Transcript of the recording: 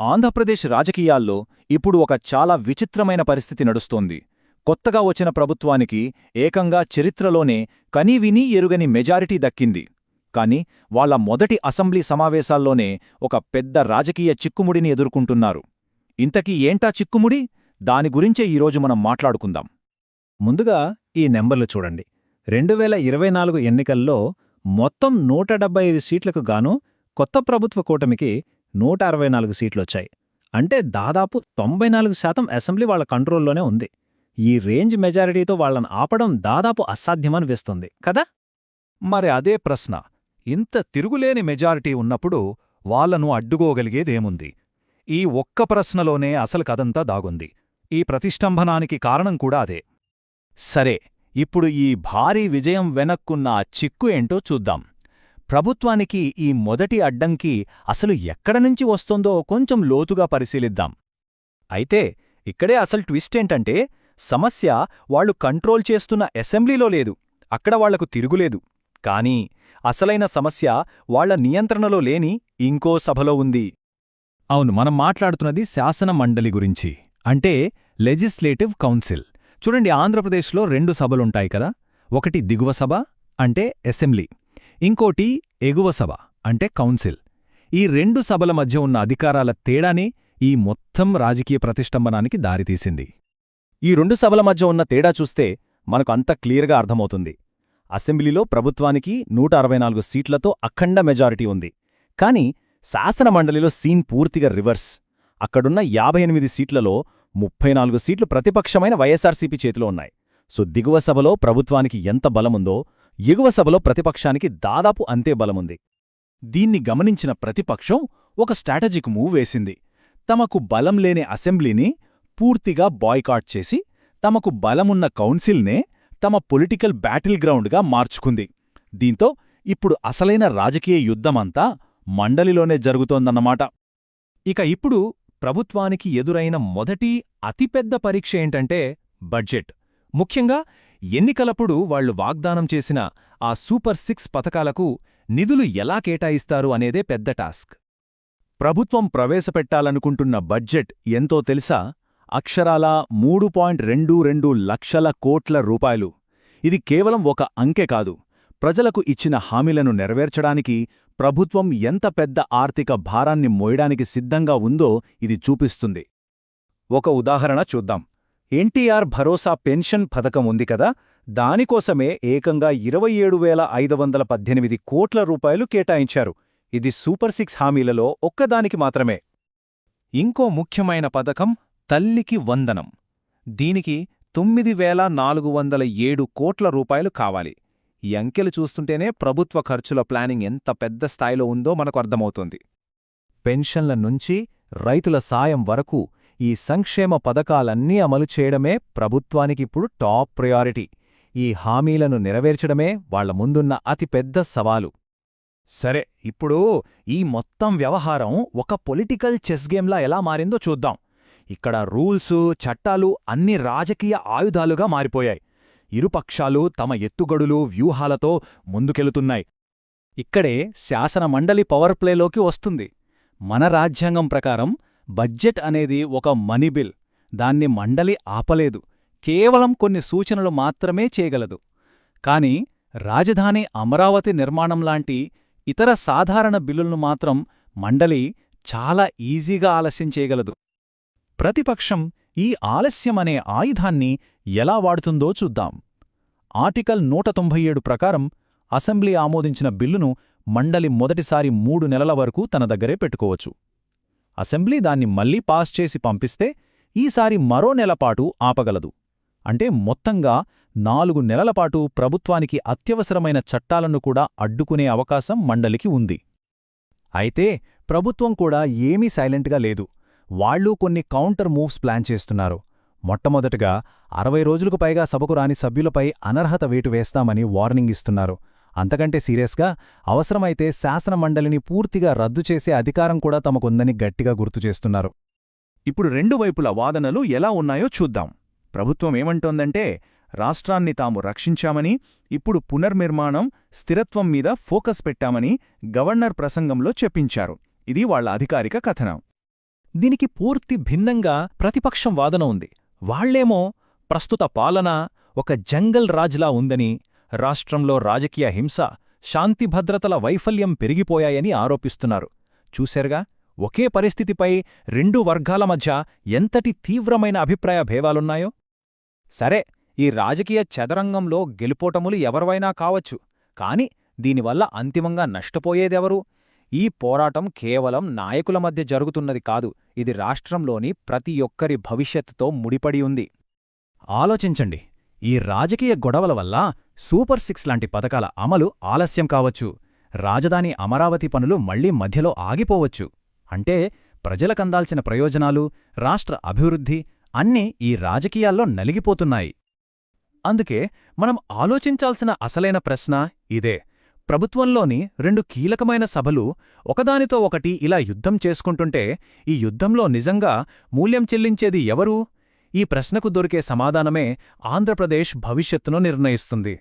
ఆంధ్రప్రదేశ్ రాజకీయాల్లో ఇప్పుడు ఒక చాలా విచిత్రమైన పరిస్థితి నడుస్తోంది. కొత్తగా వచ్చిన ప్రభుత్వానికి ఏకంగా చరిత్రలోనే కనీవినీ ఎరుగని మెజారిటీ దక్కింది. కాని వాళ్ళ మొదటి అసెంబ్లీ సమావేశాల్లోనే ఒక పెద్ద రాజకీయ చిక్కుముడిని ఎదుర్కొంటున్నారు. ఇంతకీ ఏంటా చిక్కుముడి? దాని గురించే ఈరోజు మనం మాట్లాడుకుందాం. ముందుగా ఈ నెంబర్లు చూడండి. రెండు వేల ఇరవై నాలుగు ఎన్నికల్లో మొత్తం నూట డెబ్బై ఐదు సీట్లకు గాను కొత్త ప్రభుత్వ కూటమికి నూట అరవై నాలుగు సీట్లొచ్చాయి. అంటే దాదాపు తొంభై నాలుగు శాతం అసెంబ్లీ వాళ్ళ కంట్రోల్లోనే ఉంది. ఈ రేంజ్ మెజారిటీతో వాళ్ళను ఆపడం దాదాపు అసాధ్యమనిపిస్తుంది కదా? మరి అదే ప్రశ్న. ఇంత తిరుగులేని మెజారిటీ ఉన్నప్పుడు వాళ్ళను అడ్డుకోగలిగేదేముంది? ఈ ఒక్క ప్రశ్నలోనే అసలు కథంతా దాగుంది. ఈ ప్రతిష్టంభనానికి కారణం కూడా అదే. సరే ఇప్పుడు ఈ భారీ విజయం వెనక్కున్న ఆ చిక్కు ఏంటో చూద్దాం. ప్రభుత్వానికి ఈ మొదటి అడ్డంకి అసలు ఎక్కడనుంచి వస్తోందో కొంచెం లోతుగా పరిశీలిద్దాం. అయితే ఇక్కడే అసలు ట్విస్ట్ ఏంటంటే సమస్య వాళ్ళు కంట్రోల్ చేస్తున్న అసెంబ్లీలో లేదు అక్కడ వాళ్ళకు తిరుగులేదు. కానీ అసలైన సమస్య వాళ్ళ నియంత్రణలో లేని ఇంకో సభలో ఉంది. అవును మనం మాట్లాడుతున్నది శాసన మండలి గురించి. అంటే లెజిస్లేటివ్ కౌన్సిల్. చూడండి ఆంధ్రప్రదేశ్లో రెండు సభలుంటాయి కదా. ఒకటి దిగువ సభ అంటే అసెంబ్లీ. ఇంకోటి ఎగువ సభ అంటే కౌన్సిల్. ఈ రెండు సభల మధ్య ఉన్న అధికారాల తేడానే ఈ మొత్తం రాజకీయ ప్రతిష్టంభనానికి దారితీసింది. ఈ రెండు సభల మధ్య ఉన్న తేడా చూస్తే మనకు అంత క్లియర్గా అర్థమవుతుంది. అసెంబ్లీలో ప్రభుత్వానికి నూట అరవై నాలుగు సీట్లతో అఖండ మెజారిటీ ఉంది. కాని శాసనమండలిలో సీన్ పూర్తిగా రివర్స్. అక్కడున్న యాభై ఎనిమిది సీట్లలో ముప్పై నాలుగు సీట్లు ప్రతిపక్షమైన వైఎస్సార్సీపీ చేతిలో ఉన్నాయి. సో దిగువ సభలో ప్రభుత్వానికి ఎంత బలముందో ఎగువ సభలో ప్రతిపక్షానికి దాదాపు అంతే బలముంది. దీన్ని గమనించిన ప్రతిపక్షం ఒక స్ట్రాటజిక్ మూవ్ వేసింది. తమకు బలం లేని అసెంబ్లీని పూర్తిగా బాయ్కాట్ చేసి తమకు బలమున్న కౌన్సిల్నే తమ పొలిటికల్ బ్యాటిల్ గ్రౌండ్గా మార్చుకుంది. దీంతో ఇప్పుడు అసలైన రాజకీయ యుద్ధమంతా మండలిలోనే జరుగుతోందన్నమాట. ఇక ఇప్పుడు ప్రభుత్వానికి ఎదురైన మొదటి అతిపెద్ద పరీక్ష ఏంటంటే బడ్జెట్. ముఖ్యంగా ఎన్నికలప్పుడు వాళ్ళు వాగ్దానం చేసిన ఆ సూపర్ సిక్స్ పథకాలకు నిధులు ఎలా కేటాయిస్తారు అనేదే పెద్ద టాస్క్. ప్రభుత్వం ప్రవేశపెట్టాలనుకుంటున్న బడ్జెట్ ఎంతో తెలుసా? అక్షరాలా మూడు పాయింట్ రెండు రెండు లక్షల కోట్ల రూపాయలు. ఇది కేవలం ఒక అంకె కాదు. ప్రజలకు ఇచ్చిన హామీలను నెరవేర్చడానికి ప్రభుత్వం ఎంత పెద్ద ఆర్థిక భారాన్ని మోయడానికి సిద్ధంగా ఉందో ఇది చూపిస్తుంది. ఒక ఉదాహరణ చూద్దాం. ఎన్టీఆర్ భరోసా పెన్షన్ పథకం ఉంది కదా దానికోసమే ఏకంగా ఇరవై ఏడు వేల ఐదు వందల పద్దెనిమిది కోట్ల రూపాయలు కేటాయించారు. ఇది సూపర్ సిక్స్ హామీలలో ఒక్కదానికి మాత్రమే. ఇంకో ముఖ్యమైన పథకం తల్లికి వందనం. దీనికి తొమ్మిది వేల నాలుగు వందల ఏడు కోట్ల రూపాయలు కావాలి. ఈ అంకెలు చూస్తుంటేనే ప్రభుత్వ ఖర్చుల ప్లానింగ్ ఎంత పెద్ద స్థాయిలో ఉందో మనకు అర్థమవుతుంది. పెన్షన్ల నుంచి రైతుల సాయం వరకు ఈ సంక్షేమ పథకాలన్నీ అమలు చేయడమే ప్రభుత్వానికిప్పుడు టాప్ ప్రయారిటీ. ఈ హామీలను నెరవేర్చడమే వాళ్ళ ముందున్న అతిపెద్ద సవాలు. సరే ఇప్పుడు ఈ మొత్తం వ్యవహారం ఒక పొలిటికల్ చెస్ గేమ్లా ఎలా మారిందో చూద్దాం. ఇక్కడ రూల్సు చట్టాలు అన్ని రాజకీయ ఆయుధాలుగా మారిపోయాయి. ఇరుపక్షాలు తమ ఎత్తుగడులు వ్యూహాలతో ముందుకెళుతున్నాయి. ఇక్కడే శాసనమండలి పవర్ప్లేలోకి పవర్ ప్లేలోకి వస్తుంది. మన రాజ్యాంగం ప్రకారం బడ్జెట్ అనేది ఒక మనీ బిల్. దాన్ని మండలి ఆపలేదు. కేవలం కొన్ని సూచనలు మాత్రమే చేయగలదు. కాని రాజధాని అమరావతి నిర్మాణంలాంటి ఇతర సాధారణ బిల్లులను మాత్రం మండలి చాలా ఈజీగా ఆలస్యం చేయగలదు. ప్రతిపక్షం ఈ ఆలస్యమనే ఆయుధాన్ని ఎలా వాడుతుందో చూద్దాం. ఆర్టికల్ నూట తొంభై ఏడు ప్రకారం అసెంబ్లీ ఆమోదించిన బిల్లును మండలి మొదటిసారి మూడు నెలల వరకు తన దగ్గరే పెట్టుకోవచ్చు. అసెంబ్లీ దాన్ని మళ్ళీ పాస్ చేసి పంపిస్తే ఈసారి మరో నెలపాటు ఆపగలదు. అంటే మొత్తంగా నాలుగు నెలలపాటు ప్రభుత్వానికి అత్యవసరమైన చట్టాలను కూడా అడ్డుకునే అవకాశం మండలికి ఉంది. అయితే ప్రభుత్వం కూడా ఏమీ సైలెంట్గా లేదు. వాళ్ళూ కొన్ని కౌంటర్ మూవ్స్ ప్లాన్ చేస్తున్నారు. మొట్టమొదటగా అరవై రోజులకు పైగా సభకు రాని సభ్యులపై అనర్హత వేటు వేస్తామని వార్నింగ్ ఇస్తున్నారు. అంతకంటే సీరియస్గా అవసరమైతే శాసనమండలిని పూర్తిగా రద్దు చేసే అధికారం కూడా తమకుందని గట్టిగా గుర్తుచేస్తున్నారు ఇప్పుడు రెండు వైపుల వాదనలు ఎలా ఉన్నాయో చూద్దాం. ప్రభుత్వం ఏమంటోందంటే రాష్ట్రాన్ని తాము రక్షించామని ఇప్పుడు పునర్నిర్మాణం స్థిరత్వం మీద ఫోకస్ పెట్టామని గవర్నర్ ప్రసంగంలో చెప్పించారు. ఇది వాళ్ళ అధికారిక కథనం. దీనికి పూర్తి భిన్నంగా ప్రతిపక్షం వాదన ఉంది. వాళ్ళేమో ప్రస్తుత పాలన ఒక జంగల్ రాజ్లా ఉందని రాష్ట్రంలో రాజకీయ హింస శాంతి భద్రతల వైఫల్యం పెరిగిపోయాయని ఆరోపిస్తున్నారు. చూశారుగా ఒకే పరిస్థితిపై రెండు వర్గాల మధ్య ఎంతటి తీవ్రమైన అభిప్రాయ భేవాలున్నాయో సరే ఈ రాజకీయ చదరంగంలో గెలుపోటములు ఎవరివైనా కావచ్చు కాని దీనివల్ల అంతిమంగా నష్టపోయేదెవరు? ఈ పోరాటం కేవలం నాయకుల మధ్య జరుగుతున్నది కాదు ఇది రాష్ట్రంలోని ప్రతి ఒక్కరి భవిష్యత్తుతో ముడిపడి ఉంది. ఆలోచించండి. ఈ రాజకీయ గొడవల వల్ల సూపర్ సిక్స్ లాంటి పథకాల అమలు ఆలస్యం కావచ్చు. రాజధాని అమరావతి పనులు మళ్ళీ మధ్యలో ఆగిపోవచ్చు. అంటే ప్రజలకందాల్సిన ప్రయోజనాలు రాష్ట్ర అభివృద్ధి అన్నీ ఈ రాజకీయాల్లో నలిగిపోతున్నాయి. అందుకే మనం ఆలోచించాల్సిన అసలైన ప్రశ్న ఇదే. ప్రభుత్వంలోని రెండు కీలకమైన సభలు ఒకదానితో ఒకటి ఇలా యుద్ధం చేసుకుంటుంటే ఈ యుద్ధంలో నిజంగా మూల్యం చెల్లించేది ఎవరు? ఈ ప్రశ్నకు దొరికే సమాధానమే ఆంధ్రప్రదేశ్ భవిష్యత్తును నిర్ణయిస్తుంది.